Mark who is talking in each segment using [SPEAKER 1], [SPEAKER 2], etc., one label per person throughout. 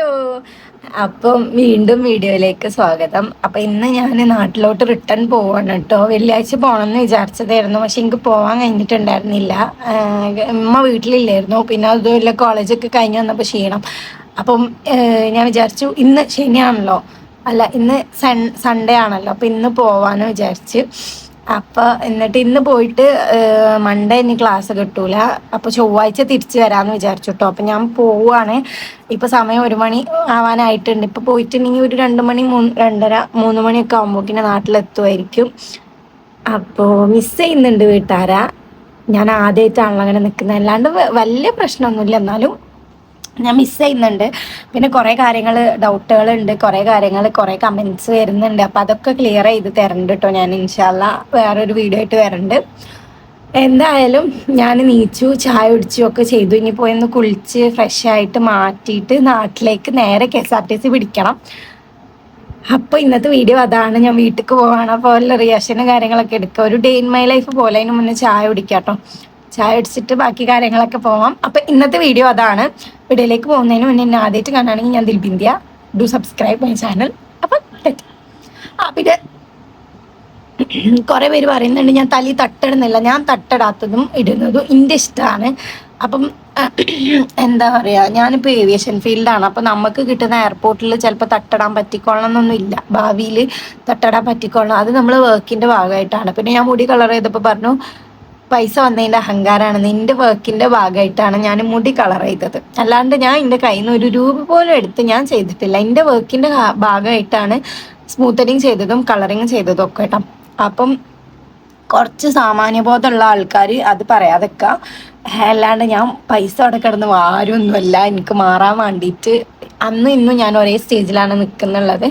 [SPEAKER 1] Hello. അപ്പം വീണ്ടും വീഡിയോയിലേക്ക് സ്വാഗതം. അപ്പൊ ഇന്ന് ഞാൻ നാട്ടിലോട്ട് റിട്ടേൺ പോവാണ് കേട്ടോ വെള്ളിയാഴ്ച പോകണമെന്ന് വിചാരിച്ചതായിരുന്നു. പക്ഷെ എനിക്ക് പോവാൻ കഴിഞ്ഞിട്ടുണ്ടായിരുന്നില്ല. ഉമ്മ വീട്ടിലില്ലായിരുന്നു. പിന്നെ അതുമില്ല കോളേജൊക്കെ കഴിഞ്ഞ് വന്നപ്പോൾ ക്ഷീണം. അപ്പം ഞാൻ വിചാരിച്ചു ഇന്ന് ശനിയാണല്ലോ. അല്ല ഇന്ന് സൺ സൺഡേ ആണല്ലോ. അപ്പം ഇന്ന് പോവാന്ന് വിചാരിച്ച് അപ്പോൾ എന്നിട്ട് ഇന്ന് പോയിട്ട് മൺഡേ ഇനി ക്ലാസ് കിട്ടൂല. അപ്പോൾ ചൊവ്വാഴ്ച തിരിച്ചു വരാമെന്ന് വിചാരിച്ചു കേട്ടോ അപ്പൊ ഞാൻ പോവാണ്. ഇപ്പോൾ സമയം ഒരു മണി ആവാനായിട്ടുണ്ട്. ഇപ്പോൾ പോയിട്ടുണ്ടെങ്കിൽ ഒരു രണ്ട് മണി മൂന്ന് രണ്ടര മൂന്ന് മണിയൊക്കെ ആകുമ്പോഴേക്കിനെ നാട്ടിലെത്തുമായിരിക്കും അപ്പോൾ മിസ് ചെയ്യുന്നുണ്ട് വീട്ടുകാരാ ഞാൻ ആദ്യമായിട്ടാണല്ലോ അങ്ങനെ നിൽക്കുന്നത് അല്ലാണ്ട് വലിയ പ്രശ്നമൊന്നുമില്ല എന്നാലും ഞാൻ മിസ് ചെയ്യുന്നുണ്ട്. പിന്നെ കുറേ കാര്യങ്ങൾ ഡൗട്ടുകളുണ്ട് കുറേ കാര്യങ്ങൾ കുറേ കമൻസ് വരുന്നുണ്ട്. അപ്പോൾ അതൊക്കെ ക്ലിയർ ചെയ്ത് തരണ്ട് കേട്ടോ ഞാൻ. ഇൻഷാല്ല വേറൊരു വീഡിയോ ആയിട്ട് വരണ്ട്. എന്തായാലും ഞാൻ നീച്ചു ചായ കുടിച്ചു ഒക്കെ ചെയ്തു. ഇനി പോയി ഒന്ന് കുളിച്ച് ഫ്രഷ് ആയിട്ട് മാറ്റിയിട്ട് നാട്ടിലേക്ക് നേരെ K S R T C പിടിക്കണം. അപ്പോൾ ഇന്നത്തെ വീഡിയോ അതാണ്. ഞാൻ വീട്ടിലേക്ക് പോവാണ്. അപ്പോൾ റിയാക്ഷനും കാര്യങ്ങളൊക്കെ എടുക്കുക ഒരു ഡേ ഇൻ മൈ ലൈഫ് പോലെ അതിന് മുന്നേ ചായ കുടിക്കാം കേട്ടോ ചായ അടിച്ചിട്ട് ബാക്കി കാര്യങ്ങളൊക്കെ പോവാം. അപ്പോൾ ഇന്നത്തെ വീഡിയോ അതാണ്. വീഡിയോയിലേക്ക് പോകുന്നതിന് മുന്നേ എന്നെ ആദ്യമായിട്ട് കാണുകയാണെങ്കിൽ ഞാൻ ദിൽബിന്ത്യ ഡു സബ്സ്ക്രൈബ് മൈ ചാനൽ അപ്പം പിന്നെ കുറേ പേര് പറയുന്നുണ്ട് ഞാൻ തലി തട്ടിടുന്നില്ല ഞാൻ തട്ടിടാത്തതും ഇടുന്നതും എന്റെ ഇഷ്ടമാണ് അപ്പം എന്താ പറയുക ഞാനിപ്പോൾ ഏവിയേഷൻ ഫീൽഡാണ് അപ്പോൾ നമുക്ക് കിട്ടുന്ന എയർപോർട്ടിൽ ചിലപ്പോൾ തട്ടിടാൻ പറ്റിക്കൊള്ളണം എന്നൊന്നും ഇല്ല ഭാവിയിൽ തട്ടിടാൻ പറ്റിക്കൊള്ളണം. അത് നമ്മൾ വർക്കിന്റെ ഭാഗമായിട്ടാണ്. പിന്നെ ഞാൻ മുടി കളർ ചെയ്തപ്പോൾ പറഞ്ഞു പൈസ വന്നതിന്റെ അഹങ്കാരമാണ് നിന്റെ വർക്കിന്റെ ഭാഗമായിട്ടാണ് ഞാൻ മുടി കളർ ചെയ്തത്. അല്ലാണ്ട് ഞാൻ എന്റെ കയ്യിൽ നിന്ന് ഒരു രൂപ പോലും എടുത്ത് ഞാൻ ചെയ്തിട്ടില്ല. എന്റെ വർക്കിന്റെ ഭാഗമായിട്ടാണ് സ്മൂത്തനിങ് ചെയ്തതും കളറിങ് ചെയ്തതും ഒക്കെ കേട്ടോ അപ്പം കുറച്ച് സാമാന്യബോധമുള്ള ആൾക്കാർ അത് പറയാതൊക്കെ അല്ലാണ്ട് ഞാൻ പൈസ അവിടെ കിടന്ന് വാരൊന്നുമല്ല. എനിക്ക് മാറാൻ വേണ്ടിയിട്ട് അന്നും ഇന്നും ഞാൻ ഒരേ സ്റ്റേജിലാണ് നിൽക്കുന്നുള്ളത്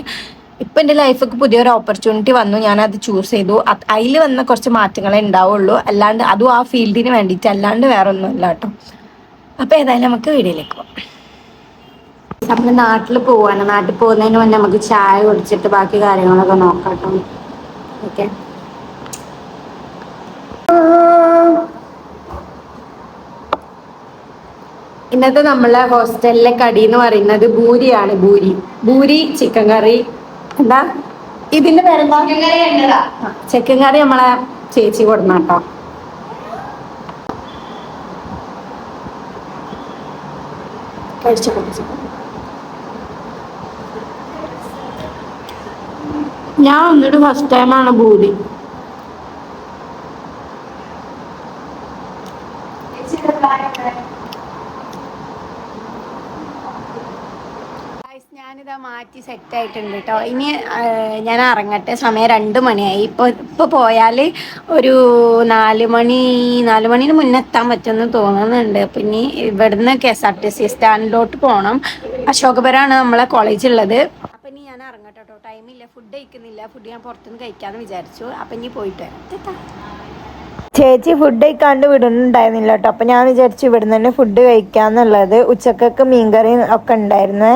[SPEAKER 1] ഇപ്പം എന്റെ ലൈഫൊക്കെ പുതിയൊരു ഓപ്പർച്യൂണിറ്റി വന്നു. ഞാൻ അത് ചൂസ് ചെയ്തു അതിൽ വന്ന കുറച്ച് മാറ്റങ്ങളെ ഉണ്ടാവുള്ളൂ അല്ലാണ്ട് അതും ആ ഫീൽഡിന് വേണ്ടിയിട്ട് അല്ലാണ്ട് വേറെ ഒന്നുമില്ല കേട്ടോ അപ്പോൾ ഏതായാലും നമുക്ക് വീഡിയോയിലേക്ക് പോകാം നമ്മൾ നാട്ടിൽ പോവാണ്. നാട്ടിൽ പോകുന്നതിന് മുന്നേ നമുക്ക് ചായ കുടിച്ചിട്ട് ബാക്കി കാര്യങ്ങളൊക്കെ നോക്കാം ഓക്കെ. ഇന്നത്തെ നമ്മളെ ഹോസ്റ്റലിലെ കടി എന്ന് പറയുന്നത് ഭൂരിയാണ് ഭൂരി ഭൂരി ചിക്കൻ കറി എന്താ? ഇതിന് പേരെന്താ? ആ, ചിക്കൻ കറി നമ്മളെ ചേച്ചി കൊടുന്ന കേട്ടോ. ഞാൻ വന്നിട്ട് ഫസ്റ്റ് ടൈമാണ് ഭൂരി Guys, ഞാനിതാ മാറ്റി സെറ്റ് ആയിട്ടുണ്ട് കേട്ടോ ഇനി ഞാൻ ഇറങ്ങട്ടെ സമയം രണ്ട് മണിയായി. ഇപ്പോൾ ഇപ്പോൾ പോയാൽ ഒരു നാല് മണി നാല് മണിന് മുന്നേ എത്താൻ പറ്റുമെന്ന് തോന്നുന്നുണ്ട്. പിന്നെ ഇവിടുന്ന് K S R T C സ്റ്റാൻഡിലോട്ട് പോകണം അശോകപുരമാണ് നമ്മളെ കോളേജ് ഉള്ളത്. അപ്പം ഇനി ഞാൻ ഇറങ്ങട്ടെ കേട്ടോ ഇല്ല. ഫുഡ് കഴിക്കുന്നില്ല. ഫുഡ് ഞാൻ പുറത്തുനിന്ന് കഴിക്കാമെന്ന് വിചാരിച്ചു. അപ്പം ഇനി പോയിട്ട് ചേച്ചി ഫുഡ് കഴിക്കാണ്ട് വിടുന്നുണ്ടായിരുന്നില്ല കേട്ടോ അപ്പൊ ഞാൻ വിചാരിച്ചു ഇവിടുന്ന് തന്നെ ഫുഡ് കഴിക്കാന്നുള്ളത്. ഉച്ചക്കൊക്കെ മീൻകറി ഒക്കെ ഉണ്ടായിരുന്നേ.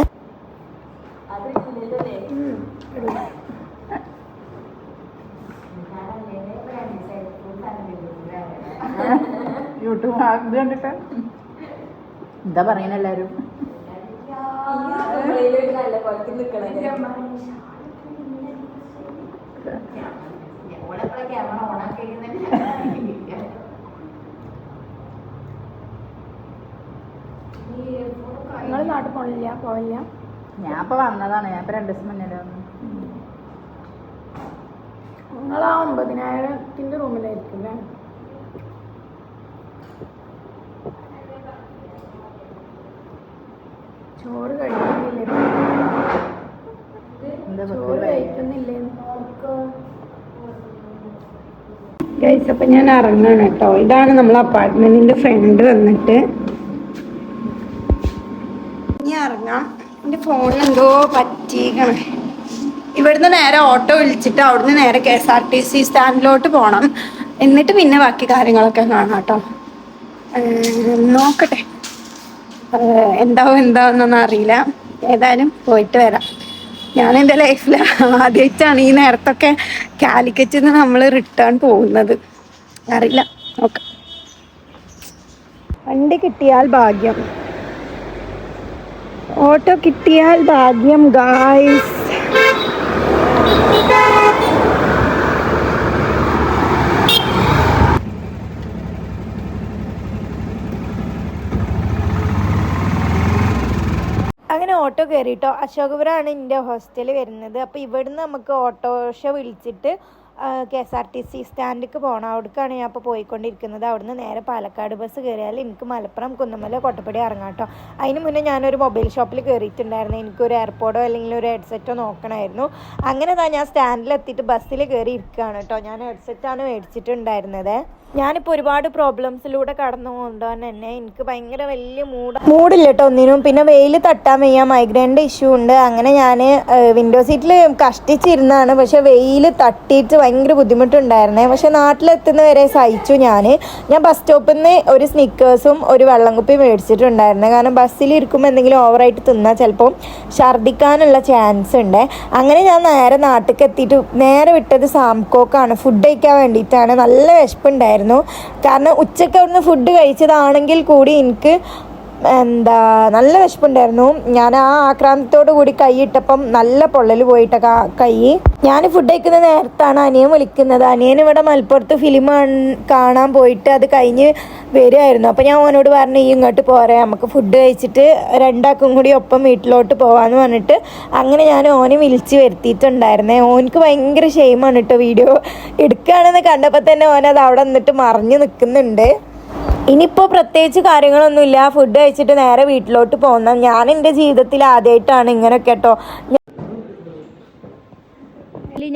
[SPEAKER 2] യൂട്യൂബ് അത് കണ്ടിട്ട്. എന്താ പറയുന്ന എല്ലാരും?
[SPEAKER 1] നിങ്ങൾ നാട്ടിൽ പോണില്ല? പോവില്ല?
[SPEAKER 2] ഞാൻ ഇപ്പൊ വന്നതാണ്. ഞാൻ ഇപ്പൊ രണ്ടു ദിവസം മുന്നേ വന്നു.
[SPEAKER 1] നിങ്ങൾ ആ ഒമ്പതിനായിരത്തിന്റെ റൂമിലായിരിക്കും അല്ലേ? ചോറ് കഴിക്കുന്നില്ലേ? ചോറ് കഴിക്കുന്നില്ലേ? ഗൈസ് അപ്പം ഞാൻ ഇറങ്ങാണ് കേട്ടോ. ഇതാണ് നമ്മൾ അപ്പാർട്ട്മെന്റിന്റെ ഫ്രണ്ട് വന്നിട്ട്. ഇനി ഇറങ്ങാം. എന്റെ ഫോണിൽ എന്തോ പറ്റിയേക്കണേ ഇവിടുന്ന് നേരെ ഓട്ടോ വിളിച്ചിട്ട് അവിടുന്ന് നേരെ K S R T C സ്റ്റാൻഡിലോട്ട് പോകണം എന്നിട്ട് പിന്നെ ബാക്കി കാര്യങ്ങളൊക്കെ കാണാം കേട്ടോ. നോക്കട്ടെ. എന്താവും എന്താവുന്നൊന്നും അറിയില്ല. ഏതായാലും പോയിട്ട് വരാം. ഞാൻ എന്റെ ലൈഫിൽ ആദ്യമായിട്ടാണ് ഈ നേരത്തൊക്കെ കാലിക്കറ്റിൽ നിന്ന് നമ്മൾ റിട്ടേൺ പോകുന്നത്. അറിയില്ല. ഓക്കെ വണ്ടി കിട്ടിയാൽ ഭാഗ്യം. ഓട്ടോ കിട്ടിയാൽ ഭാഗ്യം ഗായ്സ് കയറിട്ടോ. അശോകപുരമാണ് എന്റെ ഹോസ്റ്റൽ വരുന്നത്. അപ്പോൾ ഇവിടുന്ന് നമുക്ക് ഓട്ടോറിക്ഷ വിളിച്ചിട്ട് K S R T C സ്റ്റാൻഡിലേക്ക് പോകണം അവിടേക്കാണ് ഞാൻ ഇപ്പോൾ പോയിക്കൊണ്ടിരിക്കുന്നത്. അവിടുന്ന് നേരെ പാലക്കാട് ബസ് കയറിയാൽ എനിക്ക് മലപ്പുറം കുന്നമല കൊട്ടപ്പടി ഇറങ്ങാം കേട്ടോ. അതിന് മുന്നേ ഞാനൊരു മൊബൈൽ ഷോപ്പിൽ കയറിയിട്ടുണ്ടായിരുന്നു. എനിക്കൊരു എയർപോർട്ടോ അല്ലെങ്കിൽ ഒരു ഹെഡ്സെറ്റോ നോക്കണമായിരുന്നു. അങ്ങനെ താ ഞാൻ സ്റ്റാൻഡിലെത്തിയിട്ട് ബസ്സിൽ കയറി ഇരിക്കുകയാണ് കേട്ടോ. ഞാൻ ഹെഡ്സെറ്റാണ് മേടിച്ചിട്ടുണ്ടായിരുന്നത്. ഞാനിപ്പോൾ ഒരുപാട് പ്രോബ്ലംസിലൂടെ കടന്നു കൊണ്ടുപോകാൻ തന്നെ എനിക്ക് ഭയങ്കര വലിയ മൂഡ് മൂടില്ല കേട്ടോ ഒന്നിനും. പിന്നെ വെയിൽ തട്ടാൻ വയ്യ. മൈഗ്രൈന്റെ ഇഷ്യൂ ഉണ്ട്. അങ്ങനെ ഞാൻ വിൻഡോ സീറ്റിൽ കഷ്ടിച്ചിരുന്നാണ് പക്ഷെ വെയിൽ തട്ടിയിട്ട് ഭയങ്കര ബുദ്ധിമുട്ടുണ്ടായിരുന്നേ. പക്ഷെ നാട്ടിലെത്തുന്ന വരെ സഹിച്ചു ഞാൻ ഞാൻ ബസ് സ്റ്റോപ്പിൽ നിന്ന് ഒരു സ്നിക്കേഴ്സും ഒരു വെള്ളം കുപ്പി മേടിച്ചിട്ടുണ്ടായിരുന്നു. കാരണം ബസ്സിൽ ഇരിക്കുമ്പോൾ എന്തെങ്കിലും ഓവറായിട്ട് തിന്നാൽ ചിലപ്പോൾ ഛർദ്ദിക്കാനുള്ള ചാൻസ് ഉണ്ട്. അങ്ങനെ ഞാൻ നേരെ നാട്ടിലേക്ക് എത്തിയിട്ട് നേരെ വിട്ടത് സാംകോക്കാണ്. ഫുഡ് കഴിക്കാൻ വേണ്ടിയിട്ടാണ്. നല്ല വിശപ്പുണ്ടായിരുന്നു. കാരണം ഉച്ചയ്ക്ക് അവിടുന്ന് ഫുഡ് കഴിച്ചതാണെങ്കിൽ കൂടി എനിക്ക് എന്താ നല്ല വിശപ്പുണ്ടായിരുന്നു. ഞാൻ ആ ആക്രാന്തത്തോട് കൂടി കൈ ഇട്ടപ്പം നല്ല പൊള്ളൽ പോയിട്ട കൈ ഞാൻ ഫുഡ് കഴിക്കുന്ന നേരത്താണ് അനിയൻ വിളിക്കുന്നത്. അനിയൻ ഇവിടെ മലപ്പുറത്ത് ഫിലിം കാണാൻ പോയിട്ട് അത് കഴിഞ്ഞ് വരുമായിരുന്നു അപ്പോൾ ഞാൻ ഓനോട് പറഞ്ഞു ഈ ഇങ്ങോട്ട് പോരെ നമുക്ക് ഫുഡ് കഴിച്ചിട്ട് രണ്ടാക്കും കൂടി ഒപ്പം വീട്ടിലോട്ട് പോകാമെന്ന് പറഞ്ഞിട്ട്. അങ്ങനെ ഞാൻ ഓനെ വിളിച്ച് വരുത്തിയിട്ടുണ്ടായിരുന്നേ. ഓനക്ക് ഭയങ്കര ഷെയിമാണ് കേട്ടോ വീഡിയോ എടുക്കുകയാണെന്ന് കണ്ടപ്പോൾ തന്നെ ഓനത് അവിടെ നിന്നിട്ട് മറിഞ്ഞു നിൽക്കുന്നുണ്ട് ഇനിയിപ്പോൾ പ്രത്യേകിച്ച് കാര്യങ്ങളൊന്നുമില്ല. ഫുഡ് കഴിച്ചിട്ട് നേരെ വീട്ടിലോട്ട് പോകുന്ന ഞാൻ എന്റെ ജീവിതത്തിൽ ആദ്യമായിട്ടാണ് ഇങ്ങനെ കേട്ടോ.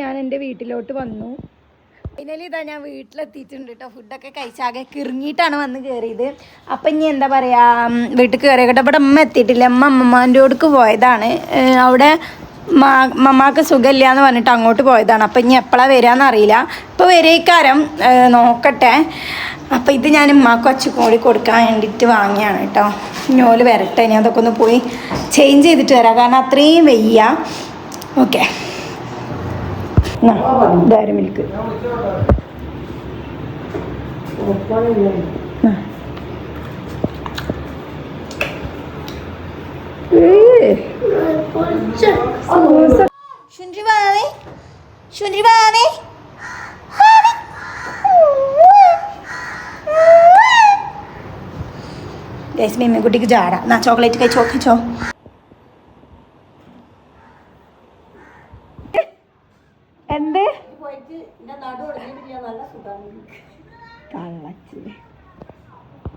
[SPEAKER 1] ഞാൻ എന്റെ വീട്ടിലോട്ട് വന്നു. ഫൈനലി ഇതാ ഞാൻ വീട്ടിലെത്തിയിട്ടുണ്ട് കേട്ടോ ഫുഡൊക്കെ കഴിച്ചാകെ കിറങ്ങിയിട്ടാണ് വന്ന് കയറിയത് അപ്പം ഇനി എന്താ പറയുക വീട്ടിൽ കയറിയ കേട്ടോ. ഇവിടെ അമ്മ എത്തിയിട്ടില്ല. അമ്മ അമ്മമാന്റെ അടുക്ക് പോയതാണ് അവിടെ മാ മമ്മാക്ക് സുഖമില്ല എന്ന് പറഞ്ഞിട്ട് അങ്ങോട്ട് പോയതാണ്. അപ്പം ഇനി എപ്പോഴാണ് വരാമെന്ന് അറിയില്ല. ഇപ്പോൾ വരേക്കാരം നോക്കട്ടെ. അപ്പം ഇത് ഞാൻ ഉമ്മാക്ക് ഒച്ചക്കൂടി കൊടുക്കാൻ വേണ്ടിയിട്ട് വാങ്ങിയാണ് കേട്ടോ. ഞോൽ വരട്ടെ ഞാൻ അതൊക്കെ ഒന്ന് പോയി ചേഞ്ച് ചെയ്തിട്ട് വരാം. കാരണം അത്രയും വയ്യ. ഓക്കെ. ഡയറി മിൽക്ക് ആ. മീമ്മ ശുൻഡി വാവേ. ഗൈസ് കുട്ടിക്ക് എന്നാ ചോക്ലേറ്റ് കഴിച്ചോ? കഴിച്ചോ എന്ത്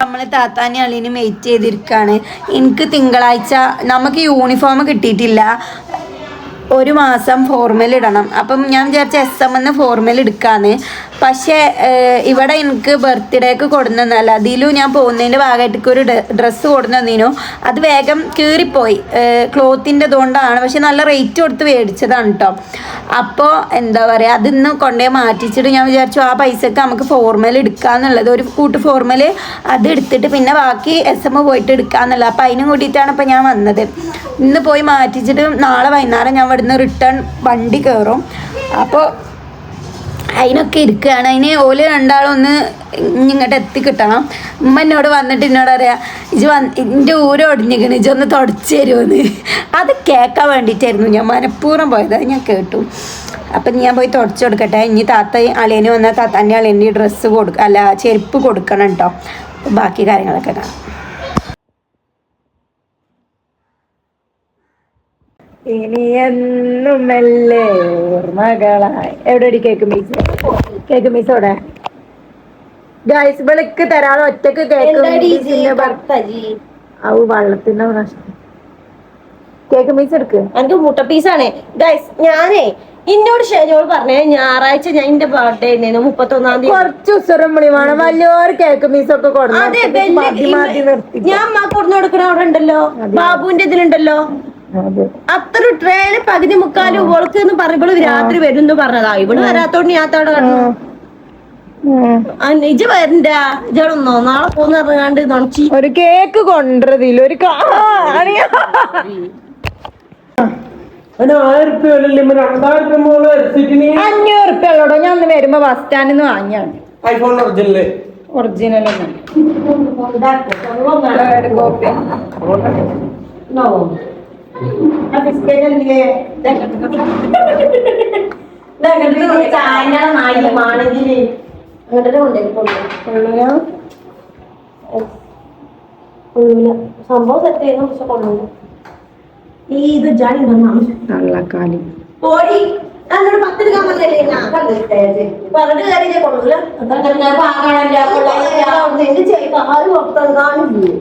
[SPEAKER 1] നമ്മൾ താത്താനി അളിന് മെയ്റ്റ് ചെയ്തിരിക്കാണ്. എനിക്ക് തിങ്കളാഴ്ച നമുക്ക് യൂണിഫോം കിട്ടിയിട്ടില്ല. ഒരു മാസം ഫോർമൽ ഇടണം. അപ്പം ഞാൻ വിചാരിച്ച എസ് എം എന്ന് ഫോർമൽ എടുക്കാന്ന്. പക്ഷേ ഇവിടെ എനിക്ക് ബർത്ത്ഡേക്ക് കൊടുന്നല്ല അതിലും ഞാൻ പോകുന്നതിന്റെ ഭാഗമായിട്ട് ഒരു ഡ്രസ്സ് കൊടുന്നതിനു. അത് വേഗം കീറിപ്പോയി. ക്ലോത്തിന്റെ അതുകൊണ്ടാണ് പക്ഷെ നല്ല റേറ്റ് കൊടുത്ത് മേടിച്ചതാണ് കേട്ടോ അപ്പോൾ എന്താ പറയുക അതിന്ന് കൊണ്ടുപോയി മാറ്റിച്ചിട്ട് ഞാൻ വിചാരിച്ചു ആ പൈസക്ക് നമുക്ക് ഫോർമൽ എടുക്കാന്നുള്ളത്. ഒരു കൂട്ട് ഫോർമൽ അത് എടുത്തിട്ട് പിന്നെ ബാക്കി എസ് എം പോയിട്ട് എടുക്കാന്നുള്ളത്. അപ്പോൾ അതിനും കൂടിയിട്ടാണ് ഇപ്പോൾ ഞാൻ വന്നത്. ഇന്ന് പോയി മാറ്റിച്ചിട്ട് നാളെ വൈകുന്നേരം ഞാൻ ഇവിടുന്ന് റിട്ടേൺ വണ്ടി കയറും അപ്പോൾ അതിനൊക്കെ ഇരിക്കുകയാണ്. അതിന് ഓൽ രണ്ടാളും ഒന്ന് ഇങ്ങോട്ട് എത്തി കിട്ടണം ഉമ്മ എന്നോട് വന്നിട്ട് എന്നോട് അറിയാ ഇജ് വന്ന് എന്റെ ഊര് ഒടിഞ്ഞിക്കണ് ഇജ് ഒന്ന് തുടച്ചു തരുമെന്ന് അത് കേൾക്കാൻ വേണ്ടിയിട്ടായിരുന്നു ഞാൻ. മനഃപൂർവം പോയത്. ഞാൻ കേട്ടു. അപ്പം ഞാൻ പോയി തുടച്ചു കൊടുക്കട്ടെ. ഇനി താത്ത അളിയന് വന്നാൽ താത്താന്റെ അളിയന്റെ ഡ്രസ്സ് കൊടുക്കുക അല്ല ചെരുപ്പ് കൊടുക്കണം കേട്ടോ ബാക്കി കാര്യങ്ങളൊക്കെ കാണാം. ഇനി എന്നും മെല്ലെ ഓർമ്മകളായി എവിടെയടി കേക്ക് മീസ് കേക്ക് മീസ് എവിടെ? ഗൈസ് വിളിക്ക് തരാതെ ഒറ്റയ്ക്ക് കേക്ക് ഔ വള്ളത്തിന്റെ പ്രശ്നം കേക്ക് മീസ് എടുക്ക്.
[SPEAKER 3] എനിക്ക് മുട്ട പീസാണ് ഗൈസ് ഞാനേ ഇന്നോട് ഷെജോൾ പറഞ്ഞേ ഞായറാഴ്ച ഞാൻ എന്റെ ബർത്ത്ഡേ ആയിരുന്നു മുപ്പത്തൊന്നാം തീയതി.
[SPEAKER 1] കുറച്ച് ഉസറും വിളി വേണം. വലിയൊരു കേക്ക് മീസ് ഒക്കെ
[SPEAKER 3] അതെ
[SPEAKER 1] കൊടുക്കും
[SPEAKER 3] ഞാൻ കൊടുന്നു കൊടുക്കണ അവിടെ ഉണ്ടല്ലോ. ബാബുവിന്റെ ഇതിലുണ്ടല്ലോ. അത്ര ട്രെയിന് പകുതി മുക്കാലും ഇവൾക്ക് എന്ന് പറയുമ്പോൾ രാത്രി വരും എന്ന് പറഞ്ഞതാ ഇവിടെ വരാത്തോണ്ട് ഞാൻ അവിടെ കടന്നു ഇജ് വരണ്ട. ഇജടന്നോ നാളെ പോന്ന് ഇറങ്ങാണ്ട് നുണച്ചി.
[SPEAKER 1] ഒരു കേക്ക് കൊണ്ടുവരതില്ല ഒരു അഞ്ഞൂറ് ഉറുപ്പ്യ ഞാൻ ഒന്ന് വരുമ്പോ ബസ് സ്റ്റാൻഡിൽ നിന്ന് വാങ്ങിയാണ്
[SPEAKER 4] ഐഫോൺ ഒറിജിനൽ
[SPEAKER 1] ഒറിജിനൽ കോപ്പി
[SPEAKER 3] സംഭവം സെറ്റ് ചെയ്യുന്ന പക്ഷെ കൊള്ളൂല ഈ ഇത്. ജാണി ഉണ്ടെന്നാണ്
[SPEAKER 1] കള്ളക്കാലി
[SPEAKER 3] പോടി എന്നോട് പത്തെടുക്കാൻ പറഞ്ഞല്ലേ പറഞ്ഞിട്ട് കാര്യം കൊള്ളൂല. എന്റെ ചെയ്ത് ആരും ഒത്തത് കാണില്ലേ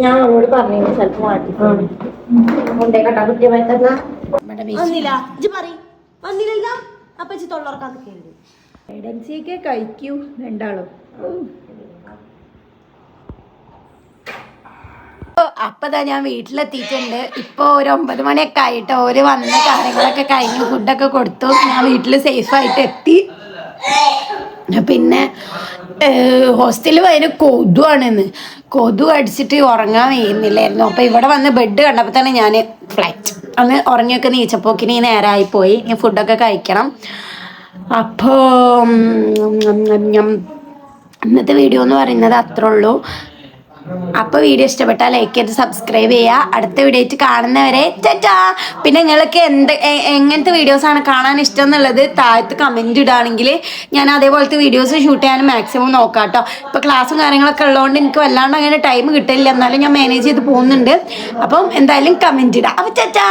[SPEAKER 3] ഞാൻ അവനോട് പറഞ്ഞു ചിലപ്പോ മാറ്റി മുണ്ടേ കട്ടാ കുട്ടിയെ പറ്റുന്ന വന്നില്ല. ഇജ്ജ് പറ വന്നില്ല അപ്പൊ ഇജ്ജ് തൊള്ളറക്കാൻ നിൽക്കരുത്.
[SPEAKER 1] ഐഡൻസിയൊക്കെ കഴിക്കൂ രണ്ടാളും. അപ്പതാ ഞാൻ വീട്ടിലെത്തിയിട്ടുണ്ട്. ഇപ്പൊ ഒരു ഒമ്പത് മണിയൊക്കെ ആയിട്ട് ഓര് വന്ന കാര്യങ്ങളൊക്കെ കഴിഞ്ഞു ഫുഡൊക്കെ കൊടുത്തു. ഞാൻ വീട്ടിൽ സേഫായിട്ട് എത്തി. പിന്നെ ഹോസ്റ്റലിൽ ഭയങ്കര കൊതുവാണെന്ന് കൊതു അടിച്ചിട്ട് ഉറങ്ങാൻ കഴിയുന്നില്ലായിരുന്നു അപ്പോൾ ഇവിടെ വന്ന് ബെഡ് കണ്ടപ്പോൾ തന്നെ ഞാൻ ഫ്ലൈറ്റ് അന്ന് ഉറങ്ങിയൊക്കെ നീച്ചപ്പോക്കിന് ഈ നേരമായിപ്പോയി ഇനി ഫുഡൊക്കെ കഴിക്കണം അപ്പോൾ ഇന്നത്തെ വീഡിയോ എന്ന് പറയുന്നത് അത്രേ ഉള്ളൂ അപ്പോൾ വീഡിയോ ഇഷ്ടപ്പെട്ടാൽ ലൈക്ക് ചെയ്ത് സബ്സ്ക്രൈബ് ചെയ്യുക അടുത്ത വീഡിയോ കാണുന്നവരെ ചറ്റാ പിന്നെ നിങ്ങൾക്ക് എന്ത് എങ്ങനത്തെ വീഡിയോസാണ് കാണാൻ ഇഷ്ടം എന്നുള്ളത് താഴത്ത് കമന്റ് ഇടുകയാണെങ്കിൽ ഞാൻ അതേപോലത്തെ വീഡിയോസ് ഷൂട്ട് ചെയ്യാൻ മാക്സിമം നോക്കാം കേട്ടോ ഇപ്പോൾ ക്ലാസ്സും കാര്യങ്ങളൊക്കെ ഉള്ളതുകൊണ്ട് എനിക്ക് വല്ലാണ്ട് അങ്ങനെ ടൈം കിട്ടില്ല എന്നാലും ഞാൻ മാനേജ് ചെയ്ത് പോകുന്നുണ്ട്. അപ്പം എന്തായാലും കമന്റ് ഇടാം. അപ്പോൾ ചറ്റാ